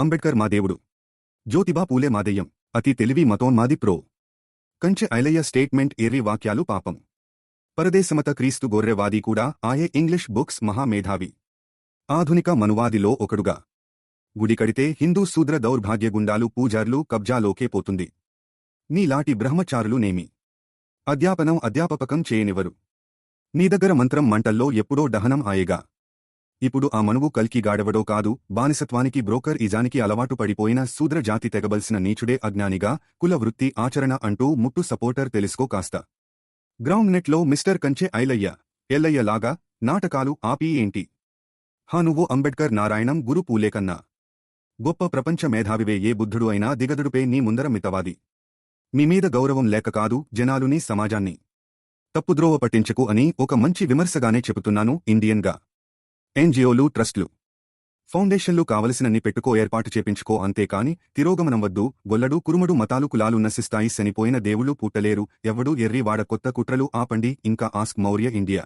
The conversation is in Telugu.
అంబేడ్కర్ మా దేవుడు. జ్యోతిబా పూలే మాదేయం అతి తెలివి మతోన్మాది ప్రో. కంచె ఐలయ్య స్టేట్మెంట్ ఎర్రి వాక్యాలు పాపం. పరదేశమత క్రీస్తు గొర్రెవాది కూడా ఆయే ఇంగ్లీష్ బుక్స్ మహామేధావి ఆధునిక మనువాదిలో ఒకడుగా. గుడి కడితే హిందూ శూద్ర దౌర్భాగ్యగుండాలు పూజార్లు కబ్జాలోకే పోతుంది. నీలాటి బ్రహ్మచారులు నేమి. అధ్యాపనం అధ్యాపకం చేయనివరు నీ దగ్గర మంత్రం మంటల్లో ఎప్పుడో దహనం ఆయేగా. ఇప్పుడు ఆ మనువు కల్కి గాడవడో కాదు బానిసత్వానికి బ్రోకర్ ఇజానికి అలవాటు పడిపోయిన శూద్ర జాతి తెగబల్సిన నీచుడే అజ్ఞానిగా కుల వృత్తి ఆచరణ అంటూ ముట్టు సపోర్టర్ తెలుసుకో కాస్త. గ్రౌండ్ నెట్లో మిస్టర్ కంచె ఐలయ్య ఎల్లయ్యలాగా నాటకాలు ఆపి ఏంటి? హా నువ్వు అంబేడ్కర్ నారాయణం గురు పూలేకన్నా. గొప్ప ప్రపంచ మేధావివే ఏ బుద్ధుడు అయినా దిగదుడుపే నీ ముందర మితవాది. మీ మీద గౌరవం లేక కాదు జనాలుని సమాజాన్ని. తప్పుద్రోవ పట్టించకు అని ఒక మంచి విమర్శగానే చెబుతున్నాను ఇండియన్గా. ఎన్జిఓలు ట్రస్టులు. ఫౌండేషన్లు కావలసినన్ని పెట్టుకో ఏర్పాటు చేపించుకో అంతేకాని తిరోగమనం వద్దు గొల్లడు కురుమడు మతాలు కులాలు నశిస్తాయి శనిపోయిన దేవుళ్ళు పుట్టలేరు ఎవ్వడూ ఎర్రి వాడ కొత్త కుట్రలు ఆపండి ఇంకా ఆస్క్ మౌర్య ఇండియా.